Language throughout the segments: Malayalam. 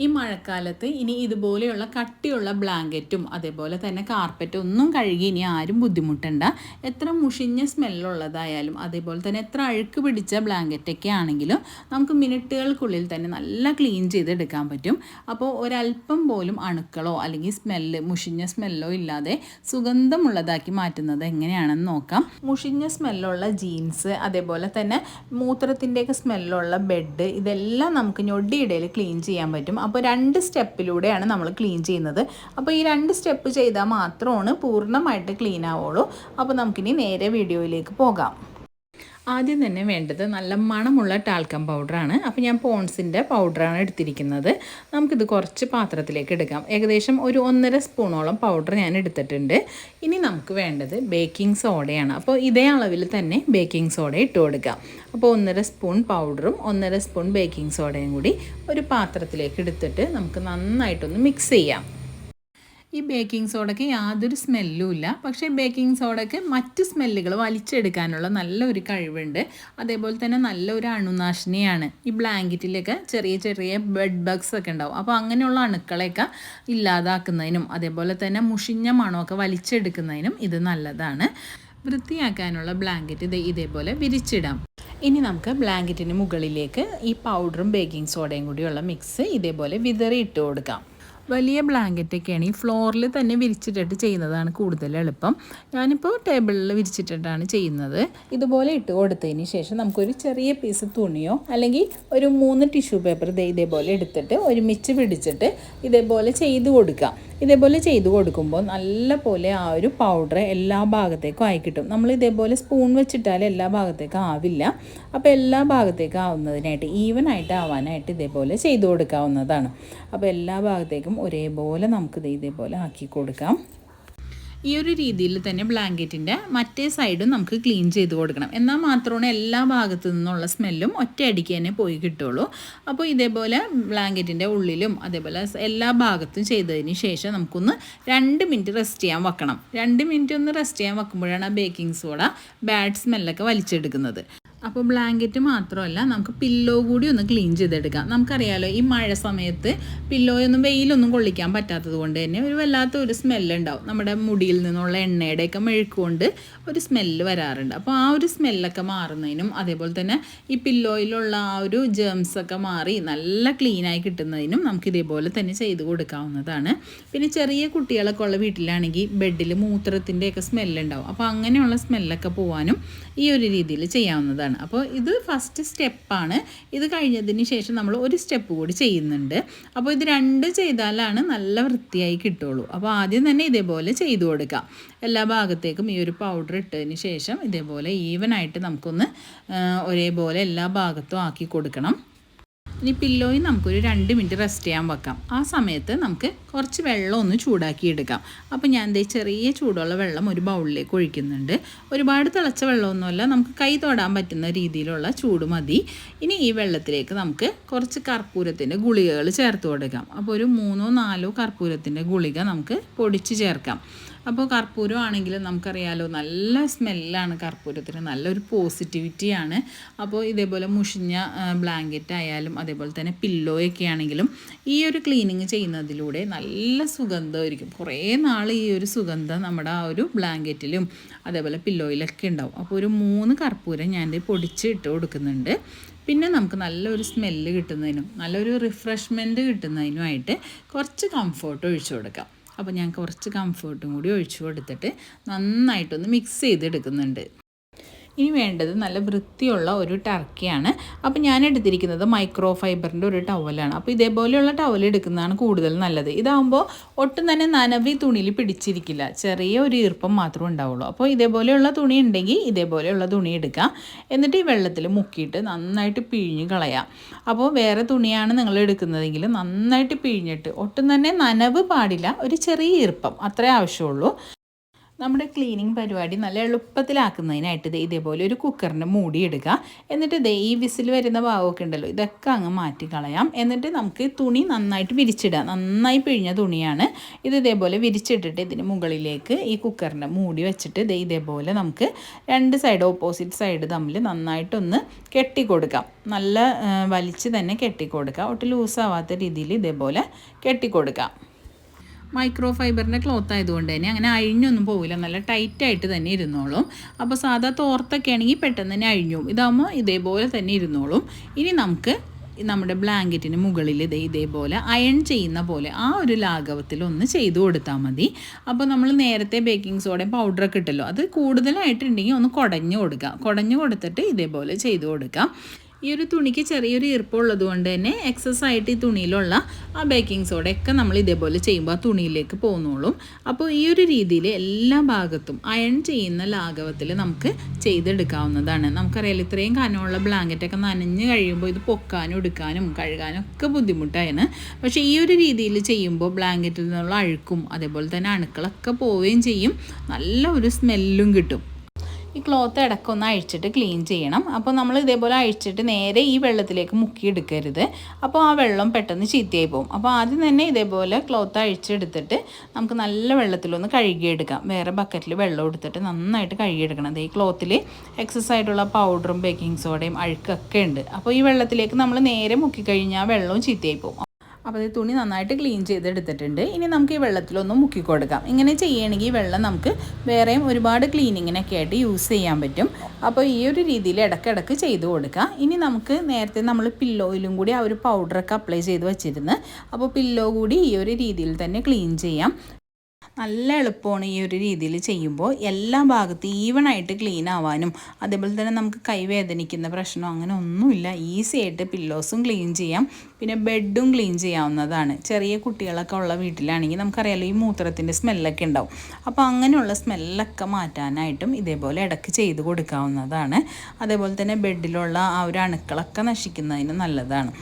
ഈ മഴക്കാലത്ത് ഇനി ഇതുപോലെയുള്ള കട്ടിയുള്ള ബ്ലാങ്കറ്റും അതേപോലെ തന്നെ കാർപ്പറ്റും ഒന്നും കഴുകി ഇനി ആരും ബുദ്ധിമുട്ടണ്ട. എത്ര മുഷിഞ്ഞ സ്മെല്ലുള്ളതായാലും അതേപോലെ തന്നെ എത്ര അഴുക്ക് പിടിച്ച ബ്ലാങ്കറ്റൊക്കെ ആണെങ്കിലും നമുക്ക് മിനിറ്റുകൾക്കുള്ളിൽ തന്നെ നല്ല ക്ലീൻ ചെയ്തെടുക്കാൻ പറ്റും. അപ്പോൾ ഒരല്പം പോലും അണുക്കളോ അല്ലെങ്കിൽ സ്മെല്ല് മുഷിഞ്ഞ സ്മെല്ലോ ഇല്ലാതെ സുഗന്ധമുള്ളതാക്കി മാറ്റുന്നത് എങ്ങനെയാണെന്ന് നോക്കാം. മുഷിഞ്ഞ സ്മെല്ലുള്ള ജീൻസ് അതേപോലെ തന്നെ മൂത്രത്തിന്റെയൊക്കെ സ്മെല്ലുള്ള ബെഡ് ഇതെല്ലാം നമുക്ക് ഞൊടിയിടയിൽ ക്ലീൻ ചെയ്യാൻ പറ്റും. അപ്പോൾ രണ്ട് സ്റ്റെപ്പിലൂടെയാണ് നമ്മൾ ക്ലീൻ ചെയ്യുന്നത്. അപ്പോൾ ഈ രണ്ട് സ്റ്റെപ്പ് ചെയ്താൽ മാത്രമാണ് പൂർണമായിട്ട് ക്ലീൻ ആവുള്ളൂ. അപ്പോൾ നമുക്കിനി നേരെ വീഡിയോയിലേക്ക് പോകാം. ആദ്യം തന്നെ വേണ്ടത് നല്ല മണമുള്ള ടാൽക്കം പൗഡറാണ് അപ്പോൾ ഞാൻ പോൺസിന്റെ പൗഡറാണ് എടുത്തിരിക്കുന്നത്. നമുക്കിത് കുറച്ച് പാത്രത്തിലേക്ക് എടുക്കാം. ഏകദേശം ഒരു ഒന്നര സ്പൂണോളം പൗഡർ ഞാൻ എടുത്തിട്ടുണ്ട്. ഇനി നമുക്ക് വേണ്ടത് ബേക്കിംഗ് സോഡയാണ് അപ്പോൾ ഇതേ അളവിൽ തന്നെ ബേക്കിംഗ് സോഡ ഇട്ട് കൊടുക്കാം. അപ്പോൾ ഒന്നര സ്പൂൺ പൗഡറും ഒന്നര സ്പൂൺ ബേക്കിംഗ് സോഡയും കൂടി ഒരു പാത്രത്തിലേക്ക് എടുത്തിട്ട് നമുക്ക് നന്നായിട്ടൊന്ന് മിക്സ് ചെയ്യാം. ഈ ബേക്കിംഗ് സോഡയ്ക്ക് യാതൊരു സ്മെല്ലും ഇല്ല. പക്ഷേ ബേക്കിംഗ് സോഡയ്ക്ക് മറ്റ് സ്മെല്ലുകൾ വലിച്ചെടുക്കാനുള്ള നല്ലൊരു കഴിവുണ്ട്. അതേപോലെ തന്നെ നല്ലൊരു അണുനാശിനിയാണ്. ഈ ബ്ലാങ്കറ്റിലൊക്കെ ചെറിയ ചെറിയ ബെഡ് ബഗ്സ് ഒക്കെ ഉണ്ടാവും. അപ്പോൾ അങ്ങനെയുള്ള അണുക്കളെയൊക്കെ ഇല്ലാതാക്കുന്നതിനും അതേപോലെ തന്നെ മുഷിഞ്ഞ മണമൊക്കെ വലിച്ചെടുക്കുന്നതിനും ഇത് നല്ലതാണ്. വൃത്തിയാക്കാനുള്ള ബ്ലാങ്കറ്റ് ഇത് ഇതേപോലെ വിരിച്ചിടാം. ഇനി നമുക്ക് ബ്ലാങ്കറ്റിന് മുകളിലേക്ക് ഈ പൗഡറും ബേക്കിംഗ് സോഡയും കൂടിയുള്ള മിക്സ് ഇതേപോലെ വിതറി ഇട്ട് കൊടുക്കാം. വലിയ ബ്ലാങ്കറ്റൊക്കെയാണ് ഈ ഫ്ലോറിൽ തന്നെ വിരിച്ചിട്ടിട്ട് ചെയ്യുന്നതാണ് കൂടുതൽ എളുപ്പം. ഞാനിപ്പോൾ ടേബിളിൽ വിരിച്ചിട്ടിട്ടാണ് ചെയ്യുന്നത്. ഇതുപോലെ ഇട്ട് കൊടുത്തതിന് ശേഷം നമുക്കൊരു ചെറിയ പീസ് തുണിയോ അല്ലെങ്കിൽ ഒരു മൂന്ന് ടിഷ്യൂ പേപ്പർ ഇതേപോലെ എടുത്തിട്ട് ഒരുമിച്ച് പിടിച്ചിട്ട് ഇതേപോലെ ചെയ്ത് കൊടുക്കാം. ഇതേപോലെ ചെയ്ത് കൊടുക്കുമ്പോൾ നല്ല പോലെ ആ ഒരു പൗഡർ എല്ലാ ഭാഗത്തേക്കും ആയി കിട്ടും. നമ്മൾ ഇതേപോലെ സ്പൂൺ വെച്ചിട്ടാൽ എല്ലാ ഭാഗത്തേക്കും ആവില്ല. അപ്പോൾ എല്ലാ ഭാഗത്തേക്കും ആവുന്നതിനായിട്ട് ഈവൻ ആയിട്ട് ആവാനായിട്ട് ഇതേപോലെ ചെയ്ത് കൊടുക്കാവുന്നതാണ്. അപ്പോൾ എല്ലാ ഭാഗത്തേക്കും ഒരേപോലെ നമുക്കിത് ഇതേപോലെ ആക്കി കൊടുക്കാം. ഈ ഒരു രീതിയിൽ തന്നെ ബ്ലാങ്കറ്റിന്റെ മറ്റേ സൈഡും നമുക്ക് ക്ലീൻ ചെയ്ത് കൊടുക്കണം. എന്നാൽ മാത്രമാണ് എല്ലാ ഭാഗത്തു നിന്നുള്ള സ്മെല്ലും ഒറ്റയടിക്ക് തന്നെ പോയി കിട്ടുള്ളൂ അപ്പോൾ ഇതേപോലെ ബ്ലാങ്കറ്റിന്റെ ഉള്ളിലും അതേപോലെ എല്ലാ ഭാഗത്തും ചെയ്തതിന് ശേഷം നമുക്കൊന്ന് രണ്ട് മിനിറ്റ് റെസ്റ്റ് ചെയ്യാൻ വെക്കണം. രണ്ട് മിനിറ്റ് ഒന്ന് റെസ്റ്റ് ചെയ്യാൻ വെക്കുമ്പോഴാണ് ആ ബേക്കിംഗ് സോഡ ബാഡ് സ്മെല്ലൊക്കെ വലിച്ചെടുക്കുന്നത്. അപ്പോൾ ബ്ലാങ്കറ്റ് മാത്രമല്ല നമുക്ക് പില്ലോ കൂടി ഒന്ന് ക്ലീൻ ചെയ്തെടുക്കാം. നമുക്കറിയാലോ ഈ മഴ സമയത്ത് പില്ലോയൊന്നും വെയിലൊന്നും കൊള്ളിക്കാൻ പറ്റാത്തത് കൊണ്ട് തന്നെ ഒരു വല്ലാത്ത ഒരു സ്മെല്ലുണ്ടാവും നമ്മുടെ മുടിയിൽ നിന്നുള്ള എണ്ണയുടെയൊക്കെ മെഴുക്കുകൊണ്ട് ഒരു സ്മെല്ല് വരാറുണ്ട്. അപ്പോൾ ആ ഒരു സ്മെല്ലൊക്കെ മാറുന്നതിനും അതേപോലെ തന്നെ ഈ പില്ലോയിലുള്ള ആ ഒരു ജേംസൊക്കെ മാറി നല്ല ക്ലീനായി കിട്ടുന്നതിനും നമുക്ക് ഇതേപോലെ തന്നെ ചെയ്ത് കൊടുക്കാവുന്നതാണ്. പിന്നെ ചെറിയ കുട്ടികളൊക്കെ ഉള്ള വീട്ടിലാണെങ്കിൽ ബെഡിൽ മൂത്രത്തിന്റെയൊക്കെ സ്മെല്ലുണ്ടാവും അപ്പോൾ അങ്ങനെയുള്ള സ്മെല്ലൊക്കെ പോകാനും ഈ ഒരു രീതിയിൽ ചെയ്യാവുന്നതാണ്. അപ്പോൾ ഇത് ഫസ്റ്റ് സ്റ്റെപ്പാണ് ഇത് കഴിഞ്ഞതിന് ശേഷം നമ്മൾ ഒരു സ്റ്റെപ്പ് കൂടി ചെയ്യുന്നുണ്ട്. അപ്പോൾ ഇത് രണ്ട് ചെയ്താലാണ് നല്ല വൃത്തിയായി കിട്ടുള്ളൂ. അപ്പോൾ ആദ്യം തന്നെ ഇതേപോലെ ചെയ്തു കൊടുക്കാം. എല്ലാ ഭാഗത്തേക്കും ഈ ഒരു പൗഡർ ഇട്ടതിന് ശേഷം ഇതേപോലെ ഈവനായിട്ട് നമുക്കൊന്ന് ഒരേപോലെ എല്ലാ ഭാഗത്തും ആക്കി കൊടുക്കണം. ഇനി പില്ലോയിൽ നമുക്കൊരു രണ്ട് മിനിറ്റ് റെസ്റ്റ് ചെയ്യാൻ വെക്കാം. ആ സമയത്ത് നമുക്ക് കുറച്ച് വെള്ളം ഒന്ന് ചൂടാക്കി എടുക്കാം. അപ്പോൾ ഞാൻ എന്തേ ചെറിയ ചൂടുള്ള വെള്ളം ഒരു ബൗളിലേക്ക് ഒഴിക്കുന്നുണ്ട്. ഒരുപാട് തിളച്ച വെള്ളമൊന്നുമല്ല നമുക്ക് കൈ തൊടാൻ പറ്റുന്ന രീതിയിലുള്ള ചൂട് മതി. ഇനി ഈ വെള്ളത്തിലേക്ക് നമുക്ക് കുറച്ച് കർപ്പൂരത്തിന്റെ ഗുളികകൾ ചേർത്ത് കൊടുക്കാം. അപ്പോൾ ഒരു മൂന്നോ നാലോ കർപ്പൂരത്തിന്റെ ഗുളിക നമുക്ക് പൊടിച്ച് ചേർക്കാം. അപ്പോൾ കർപ്പൂരം ആണെങ്കിലും നമുക്കറിയാലോ നല്ല സ്മെല്ലാണ് കർപ്പൂരത്തിന് നല്ലൊരു പോസിറ്റിവിറ്റിയാണ്. അപ്പോൾ ഇതേപോലെ മുഷിഞ്ഞ ബ്ലാങ്കറ്റ് ആയാലും അതേപോലെ തന്നെ പില്ലോയൊക്കെ ആണെങ്കിലും ഈ ഒരു ക്ലീനിങ് ചെയ്യുന്നതിലൂടെ നല്ല സുഗന്ധമായിരിക്കും. കുറേ നാൾ ഈ ഒരു സുഗന്ധം നമ്മുടെ ആ ഒരു ബ്ലാങ്കറ്റിലും അതേപോലെ പില്ലോയിലൊക്കെ ഉണ്ടാവും. അപ്പോൾ ഒരു മൂന്ന് കർപ്പൂരം ഞാൻ പൊടിച്ച് ഇട്ട് കൊടുക്കുന്നുണ്ട്. പിന്നെ നമുക്ക് നല്ലൊരു സ്മെല്ല് കിട്ടുന്നതിനും നല്ലൊരു റിഫ്രഷ്മെന്റ് കിട്ടുന്നതിനുമായിട്ട് കുറച്ച് കംഫോർട്ട് ഒഴിച്ചു കൊടുക്കാം. അപ്പോൾ ഞാൻ കുറച്ച് കംഫേർട്ടും കൂടി ഒഴിച്ചു കൊടുത്തിട്ട് നന്നായിട്ടൊന്ന് മിക്സ് ചെയ്തെടുക്കുന്നുണ്ട്. ഇനി വേണ്ടത് നല്ല വൃത്തിയുള്ള ഒരു ടർക്കിയാണ്. അപ്പോൾ ഞാൻ എടുത്തിരിക്കുന്നത് മൈക്രോ ഫൈബറിന്റെ ഒരു ടവലാണ്. അപ്പോൾ ഇതേപോലെയുള്ള ടവൽ എടുക്കുന്നതാണ് കൂടുതൽ നല്ലത്. ഇതാകുമ്പോൾ ഒട്ടും തന്നെ നനവി തുണിയിൽ പിടിച്ചിരിക്കില്ല. ചെറിയ ഒരു ഈർപ്പം മാത്രമേ ഉണ്ടാവുള്ളൂ. അപ്പോൾ ഇതേപോലെയുള്ള തുണി ഉണ്ടെങ്കിൽ ഇതേപോലെയുള്ള തുണി എടുക്കാം. എന്നിട്ട് ഈ വെള്ളത്തിൽ മുക്കിയിട്ട് നന്നായിട്ട് പിഴിഞ്ഞ് കളയാം. അപ്പോൾ വേറെ തുണിയാണ് നിങ്ങൾ എടുക്കുന്നതെങ്കിൽ നന്നായിട്ട് പിഴിഞ്ഞിട്ട് ഒട്ടും തന്നെ നനവ് പാടില്ല. ഒരു ചെറിയ ഈർപ്പം. അത്രേ ആവശ്യമുള്ളൂ. നമ്മുടെ ക്ലീനിങ് പരിപാടി നല്ല എളുപ്പത്തിലാക്കുന്നതിനായിട്ട് ദേ ഇതേപോലെ ഒരു കുക്കറിന്റെ മൂടി എന്നിട്ട് ദേ ഈ വിസിൽ വരുന്ന ഭാഗമൊക്കെ ഉണ്ടല്ലോ ഇതൊക്കെ അങ്ങ് മാറ്റി കളയാം. എന്നിട്ട് നമുക്ക് തുണി നന്നായിട്ട് വിരിച്ചിടാം നന്നായി പിഴിഞ്ഞ തുണിയാണ് ഇത് ഇതേപോലെ വിരിച്ചിട്ടിട്ട് ഇതിന് മുകളിലേക്ക് ഈ കുക്കറിന്റെ മൂടി വെച്ചിട്ട് ദേ ഇതേപോലെ നമുക്ക് രണ്ട് സൈഡ് ഓപ്പോസിറ്റ് സൈഡ് തമ്മിൽ നന്നായിട്ടൊന്ന് കെട്ടിക്കൊടുക്കാം. നല്ല വലിച്ച് തന്നെ കെട്ടിക്കൊടുക്കാം. ഒട്ട് ലൂസാവാത്ത രീതിയിൽ ഇതേപോലെ കെട്ടിക്കൊടുക്കാം. മൈക്രോ ഫൈബറിന്റെ ക്ലോത്ത് ആയതുകൊണ്ട് തന്നെ അങ്ങനെ അഴിഞ്ഞൊന്നും പോവില്ല. നല്ല ടൈറ്റായിട്ട് തന്നെ ഇരുന്നോളും. അപ്പോൾ സാധാ തോർത്തൊക്കെ ആണെങ്കിൽ പെട്ടെന്ന് തന്നെ അഴിഞ്ഞു ഇതാകുമ്പോൾ ഇതേപോലെ തന്നെ ഇരുന്നോളും. ഇനി നമുക്ക് നമ്മുടെ ബ്ലാങ്കറ്റിന് മുകളിൽ ഇതേ ഇതേപോലെ അയൺ ചെയ്യുന്ന പോലെ ആ ഒരു ലാഘവത്തിൽ ഒന്ന് ചെയ്തു കൊടുത്താൽ മതി. അപ്പോൾ നമ്മൾ നേരത്തെ ബേക്കിംഗ് സോഡയും പൗഡറൊക്കെ ഇട്ടല്ലോ. അത് കൂടുതലായിട്ടുണ്ടെങ്കിൽ ഒന്ന് കുടഞ്ഞു കൊടുക്കുക കുടഞ്ഞു കൊടുത്തിട്ട് ഇതേപോലെ ചെയ്തു കൊടുക്കാം. ഈ ഒരു തുണിക്ക് ചെറിയൊരു ഈർപ്പമുള്ളത് കൊണ്ട് തന്നെ എക്സസ് ആയിട്ട് ഈ തുണിയിലുള്ള ആ ബേക്കിംഗ് സോഡയൊക്കെ നമ്മൾ ഇതേപോലെ ചെയ്യുമ്പോൾ ആ തുണിയിലേക്ക് പോകുന്നോളും. അപ്പോൾ ഈ ഒരു രീതിയിൽ എല്ലാ ഭാഗത്തും അയൺ ചെയ്യുന്ന ലാഘവത്തിൽ നമുക്ക് ചെയ്തെടുക്കാവുന്നതാണ്. നമുക്കറിയാലോ ഇത്രയും കനമുള്ള ബ്ലാങ്കറ്റൊക്കെ നനഞ്ഞ് കഴിയുമ്പോൾ ഇത് പൊക്കാനും എടുക്കാനും കഴുകാനും ഒക്കെ ബുദ്ധിമുട്ടാണ്. പക്ഷേ ഈ ഒരു രീതിയിൽ ചെയ്യുമ്പോൾ ബ്ലാങ്കറ്റിൽ നിന്നുള്ള അഴുക്കും അതേപോലെ തന്നെ അണുക്കളൊക്കെ പോവുകയും ചെയ്യും. നല്ല ഒരു സ്മെല്ലും കിട്ടും. ഈ ക്ലോത്ത് ഇടക്കൊന്ന് അഴിച്ചിട്ട് ക്ലീൻ ചെയ്യണം. അപ്പോൾ നമ്മൾ ഇതേപോലെ അഴിച്ചിട്ട് നേരെ ഈ വെള്ളത്തിലേക്ക് മുക്കിയെടുക്കരുത്. അപ്പോൾ ആ വെള്ളം പെട്ടെന്ന് ചീത്തയായി പോകും. അപ്പോൾ ആദ്യം തന്നെ ഇതേപോലെ ക്ലോത്ത് അഴിച്ചെടുത്തിട്ട് നമുക്ക് നല്ല വെള്ളത്തിലൊന്ന് കഴുകിയെടുക്കാം. വേറെ ബക്കറ്റിൽ വെള്ളം എടുത്തിട്ട് നന്നായിട്ട് കഴുകിയെടുക്കണം. ഈ ക്ലോത്തിൽ എക്സസ് ആയിട്ടുള്ള പൗഡറും ബേക്കിംഗ് സോഡയും അഴുക്കൊക്കെ ഉണ്ട്. അപ്പോൾ ഈ വെള്ളത്തിലേക്ക് നമ്മൾ നേരെ മുക്കിക്കഴിഞ്ഞാൽ വെള്ളവും ചീത്തയായി പോകും. അപ്പോൾ ഈ തുണി നന്നായിട്ട് ക്ലീൻ ചെയ്തെടുത്തിട്ടുണ്ട്. ഇനി നമുക്ക് ഈ വെള്ളത്തിലൊന്ന് മുക്കി കൊടുക്കാം ഇങ്ങനെ ചെയ്യണമെങ്കിൽ വെള്ളം നമുക്ക് വേറെയും ഒരുപാട് ക്ലീനിങ്ങിനൊക്കെ ആയിട്ട് യൂസ് ചെയ്യാൻ പറ്റും. അപ്പോൾ ഈ ഒരു രീതിയിൽ ഇടയ്ക്കിടയ്ക്ക് ചെയ്ത് കൊടുക്കുക ഇനി നമുക്ക് നേരത്തെ നമ്മൾ പില്ലോയിലും കൂടി ആ ഒരു പൗഡറൊക്കെ അപ്ലൈ ചെയ്ത് വെച്ചിരുന്ന് അപ്പോൾ പില്ലോ കൂടി ഈ ഒരു രീതിയിൽ തന്നെ ക്ലീൻ ചെയ്യാം. നല്ല എളുപ്പമാണ് ഈ ഒരു രീതിയിൽ ചെയ്യുമ്പോൾ എല്ലാ ഭാഗത്തും ഈവണായിട്ട് ക്ലീൻ ആവാനും. അതേപോലെ തന്നെ നമുക്ക് കൈവേദനിക്കുന്ന പ്രശ്നം അങ്ങനെ ഒന്നുമില്ല. ഈസി ആയിട്ട് പില്ലോസും ക്ലീൻ ചെയ്യാം. പിന്നെ ബെഡും ക്ലീൻ ചെയ്യാവുന്നതാണ്. ചെറിയ കുട്ടികളൊക്കെ ഉള്ള വീട്ടിലാണെങ്കിൽ നമുക്കറിയാലോ ഈ മൂത്രത്തിന്റെ സ്മെല്ലൊക്കെ ഉണ്ടാവും. അപ്പോൾ അങ്ങനെയുള്ള സ്മെല്ലൊക്കെ മാറ്റാനായിട്ടും ഇതേപോലെ ഇടയ്ക്ക് ചെയ്ത് കൊടുക്കാവുന്നതാണ്. അതേപോലെ തന്നെ ബെഡിലുള്ള ആ ഒരു അണുക്കളൊക്കെ നശിക്കുന്നതിന് നല്ലതാണ്.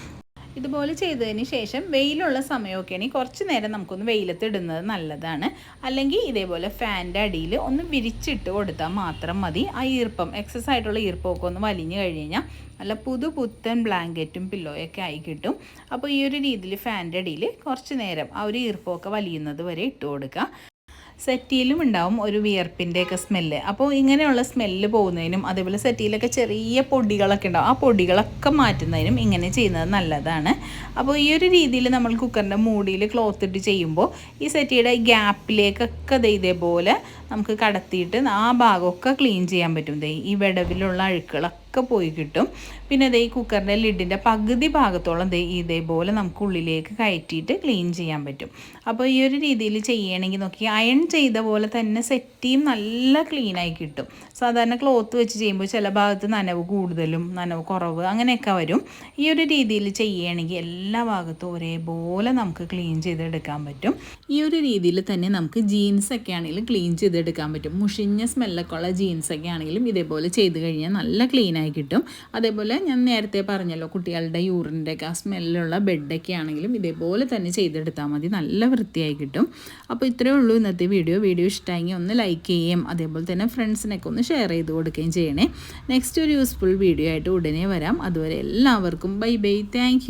ഇതുപോലെ ചെയ്തതിന് ശേഷം വെയിലുള്ള സമയമൊക്കെയാണെങ്കിൽ കുറച്ച് നേരം നമുക്കൊന്ന് വെയിലത്ത് ഇടുന്നത് നല്ലതാണ്. അല്ലെങ്കിൽ ഇതേപോലെ ഫാന്റെ അടിയിൽ ഒന്ന് വിരിച്ചിട്ട് കൊടുത്താൽ മാത്രം മതി. ആ ഈർപ്പം എക്സസ് ആയിട്ടുള്ള ഈർപ്പമൊക്കെ ഒന്ന് വലിഞ്ഞു കഴിഞ്ഞ് കഴിഞ്ഞാൽ നല്ല പുതു പുത്തൻ ബ്ലാങ്കറ്റും പില്ലോയൊക്കെ ആയി കിട്ടും. അപ്പോൾ ഈ ഒരു രീതിയിൽ ഫാന്റെ അടിയിൽ കുറച്ച് നേരം ആ ഒരു ഈർപ്പമൊക്കെ വലിയുന്നത് വരെ ഇട്ട് കൊടുക്കുക. സെറ്റിയിലും ഉണ്ടാവും ഒരു വിയർപ്പിന്റെയൊക്കെ സ്മെല്ല് അപ്പോൾ ഇങ്ങനെയുള്ള സ്മെല്ല് പോകുന്നതിനും അതേപോലെ സെറ്റിയിലൊക്കെ ചെറിയ പൊടികളൊക്കെ ഉണ്ടാവും. ആ പൊടികളൊക്കെ മാറ്റുന്നതിനും ഇങ്ങനെ ചെയ്യുന്നത് നല്ലതാണ്. അപ്പോൾ ഈ ഒരു രീതിയിൽ നമ്മൾ കുക്കറിന്റെ മൂടിയിൽ ക്ലോത്ത് ഇട്ട് ചെയ്യുമ്പോൾ ഈ സെറ്റിയുടെ ഗ്യാപ്പിലേക്കൊക്കെ ഇതേപോലെ നമുക്ക് കടത്തിയിട്ട് ആ ഭാഗമൊക്കെ ക്ലീൻ ചെയ്യാൻ പറ്റും. ഈ വിടവിലുള്ള അഴുക്കുകളൊക്കെ പോയി കിട്ടും. പിന്നെ ദേ ഈ കുക്കറിന്റെ ലിഡിന്റെ പകുതി ഭാഗത്തോളം ദേ ഇതേപോലെ നമുക്ക് ഉള്ളിലേക്ക് കയറ്റിയിട്ട് ക്ലീൻ ചെയ്യാൻ പറ്റും. അപ്പോൾ ഈ ഒരു രീതിയിൽ ചെയ്യണമെങ്കിൽ നോക്കി അയൺ ചെയ്ത പോലെ തന്നെ സെറ്റിയും നല്ല ക്ലീനായി കിട്ടും. സാധാരണ ക്ലോത്ത് വെച്ച് ചെയ്യുമ്പോൾ ചില ഭാഗത്ത് നനവ് കൂടുതലും നനവ് കുറവ് അങ്ങനെയൊക്കെ വരും. ഈ ഒരു രീതിയിൽ ചെയ്യുകയാണെങ്കിൽ എല്ലാ ഭാഗത്തും ഒരേപോലെ നമുക്ക് ക്ലീൻ ചെയ്തെടുക്കാൻ പറ്റും. ഈ ഒരു രീതിയിൽ തന്നെ നമുക്ക് ജീൻസ് ഒക്കെ ആണെങ്കിലും ക്ലീൻ ചെയ്തെടുക്കാൻ പറ്റും. മുഷിഞ്ഞ സ്മെല്ലൊക്കെ ഉള്ള ജീൻസ് ഒക്കെ ആണെങ്കിലും ഇതേപോലെ ചെയ്ത് കഴിഞ്ഞാൽ നല്ല ക്ലീനായി കിട്ടും. അതേപോലെ ഞാൻ നേരത്തെ പറഞ്ഞല്ലോ കുട്ടികളുടെ യൂറിന്റെ ഒക്കെ ആ സ്മെല്ലുള്ള ബെഡൊക്കെ ആണെങ്കിലും ഇതേപോലെ തന്നെ ചെയ്തെടുത്താൽ മതി. നല്ല വൃത്തിയായി കിട്ടും. അപ്പോൾ ഇത്രയേ ഉള്ളൂ ഇന്നത്തെ വീഡിയോ. വീഡിയോ ഇഷ്ടമായെങ്കിൽ ഒന്ന് ലൈക്ക് ചെയ്യുകയും അതേപോലെ തന്നെ ഫ്രണ്ട്സിനൊക്കെ ഒന്ന് ഷെയർ ചെയ്ത് കൊടുക്കുകയും ചെയ്യണേ. നെക്സ്റ്റ് ഒരു യൂസ്ഫുൾ വീഡിയോ ആയിട്ട് ഉടനെ വരാം. അതുവരെ എല്ലാവർക്കും ബൈ ബൈ താങ്ക്